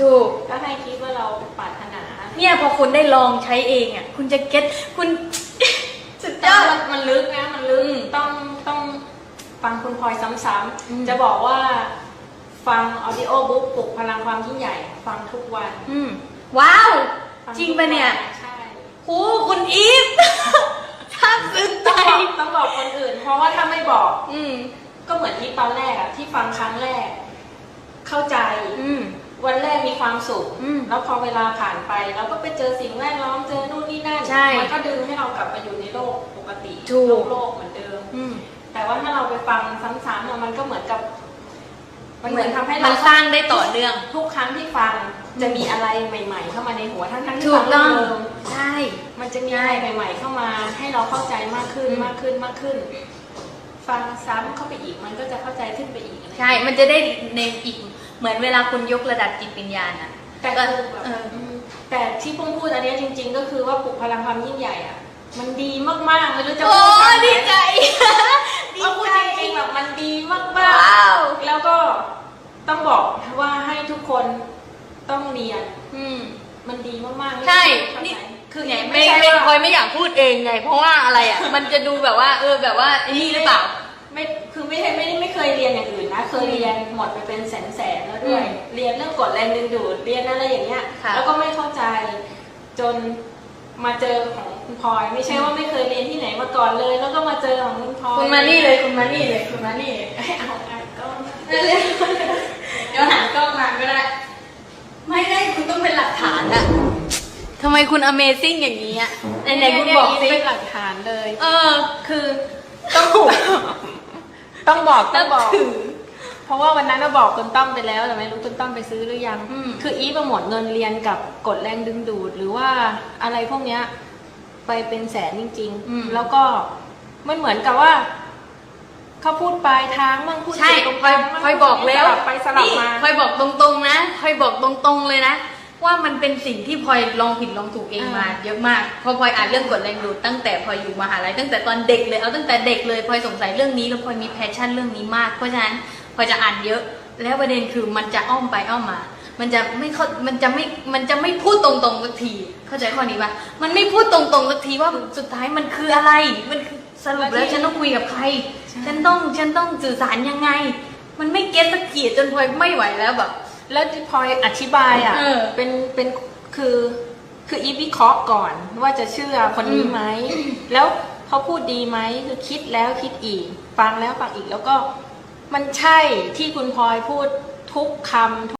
ถูก ก็ให้คิดว่าเราปรารถนาเนี่ยพอคุณได้ลองใช้เองอะคุณจะเก็ตคุณ สุดยแต่อด มันมันลึกนะ มันลึก อืมต้องต้องฟังคุณพลอยซ้อืมำๆ จะบอกว่า ฟังออดิโอบุ๊กปลุกพลังความยิ่งใหญ่ ฟังทุกวันอืมว้าว ฟัจริงปะเนี่ยทุกวัใช่ โอ้คุณอีฟซาบซึ้งใจ ต้องบอกต้องบอกคนอื่น เพราะว่าถ้าไม่บอก อืม ก็เหมือนที่ตอนแรกอะที่ฟังครั้งแรก เข้าใจอืม วันแรกมีความสุข อืม แล้วพอเวลาผ่านไปเราก็ไปเจอสิ่งแวดล้อมเจอนู่นนี่นั่นใช่มันก็ดึงให้เรากลับมาอยู่ในโลกปกติถูก โลกโลกเหมือนเดิม อืม แต่ว่าถ้าเราไปฟังซ้ำๆอะมันก็เหมือนกับ มันเหมือนทำให้มัเรา นสร้างได้ต่อเนื่อง ทุกครั้งที่ฟังจะมีอะไรใหม่ ๆ เข้ามาในหัวทั้งๆที่ถูฟักงต้องเดิมใช่ๆมันจะมีอะไรใหม่ ๆ เข้ามาให้เราเข้าใจมากขึ้นอืม มากขึ้นมากขึ้น ฟังซ้ำเข้าไปอีกมันก็จะเข้าใจขึ้นไปอีกอะไรใช่ มันจะได้ในอีก เหมือนเวลาคุณยกระดับจิตวิญญาณอะแต่ก็คือแบบเออมแต่ที่ปุ้งพูดอันเนี้ยจริง ๆ ก็คือว่าปลุกพลังความยิ่งใหญ่อะมันดีมากๆไม่รู้จะโอ้พูดคำไหนดีใจดีเอาพูดใจจริงๆแบบมันดีมากว้าวๆแล้วก็ต้องบอกว่าให้ทุกคนต้องเรียน อืม มันดีมากๆใช่เข้านี่ใจคือไงไม่ไม่ใช่ไม่พลอว่ายไม่อยากพูดเองไง เพราะว่าอะไรอะ มันจะดูแบบว่า เออ แบบว่าไอ้นี่หรือเปล่าไม่ คือไม่ใช่ไม่ได้ไม่เคยเรียนอย่างอื่นนะ เคยเรียนหมดไปเป็นแสนแสนๆแล้วด้วยอืมเรียนเรื่องกฎแรงดึงดูดเรียนอะไรอย่างเงี้ย ค่ะ แล้วก็ไม่เข้าใจจนมาเจอของคุณพลอย ไม่ใช่ว่าไม่เคยเรียนที่ไหนมาก่อนเลย แล้วก็มาเจอของคุณพลอยคุณมานี่เลยคุณมานี่เลยคุณมานี่ให้เอาอะกล้องเดี๋ยวหันกล้องมาก็ได้ ไม่ได้คุณต้องเป็นหลักฐานอะทำไมคุณ Amazing อย่างนี้อะไหนๆคุณบอกสิเป็นหลักฐานเลย เออ คือต้อง ต้องบอกต้องบอกถือเพราะว่าวันนั้นเราบอกคุณต้อมไปแล้วแต่ไม่รู้คุณต้อมไปซื้อหรือยัง อืม คืออีฟมาหมดเงินเรียนกับกฎแรงดึงดูด หรือว่าอะไรพวกเนี้ย ไปเป็นแสนจริง อืม ๆ แล้วก็มันเหมือนกับว่าเขาพูดปลายทางบ้างพูดใช่จุดตรงคอยกลางบ้างคอยบอกแล้วสลับไปสลับมา นี่คอยบอกตรงๆนะคอยบอกตรงๆเลยนะ ว่ามันเป็นสิ่งที่พลอยลองผิดลองถูกเองมา เยอะมากเพราะพลอยอ่านเรื่องกฎแรงดูดตั้งแต่พลอยอยู่มหาลัยตั้งแต่ตอนเด็กเลยเอาตั้งแต่เด็กเลยพลอยสงสัยเรื่องนี้แล้วพลอยมีแพชชั่นเรื่องนี้มาก เพราะฉะนั้นพลอยจะอ่านเยอะ แล้วประเด็นคือมันจะอ้อมไปอ้อมมา มันจะไม่เข้ามันจะไม่มันจะไม่พูดตรงๆสักทีเข้าใจข้อนี้ปะมันไม่พูดตรงๆสักทีว่าสุดท้ายมันคืออะไรมันคือสรุปแล้วฉันต้องคุยกับใคร ฉันต้องฉันต้องสื่อสารยังไง มันไม่เก็ตสักทีจนพลอยไม่ไหวแล้วแบบ แล้วที่พลอยอธิบายอะเออเป็นเป็นคือคืออีฟวิเคราะห์ก่อนว่าจะเชื่อคนนี้ไหมแล้วเขาพูดดีไหมคือคิดแล้วคิดอีก ฟังแล้วฟังอีกแล้วก็มันใช่ที่คุณพลอยพูดทุกคำ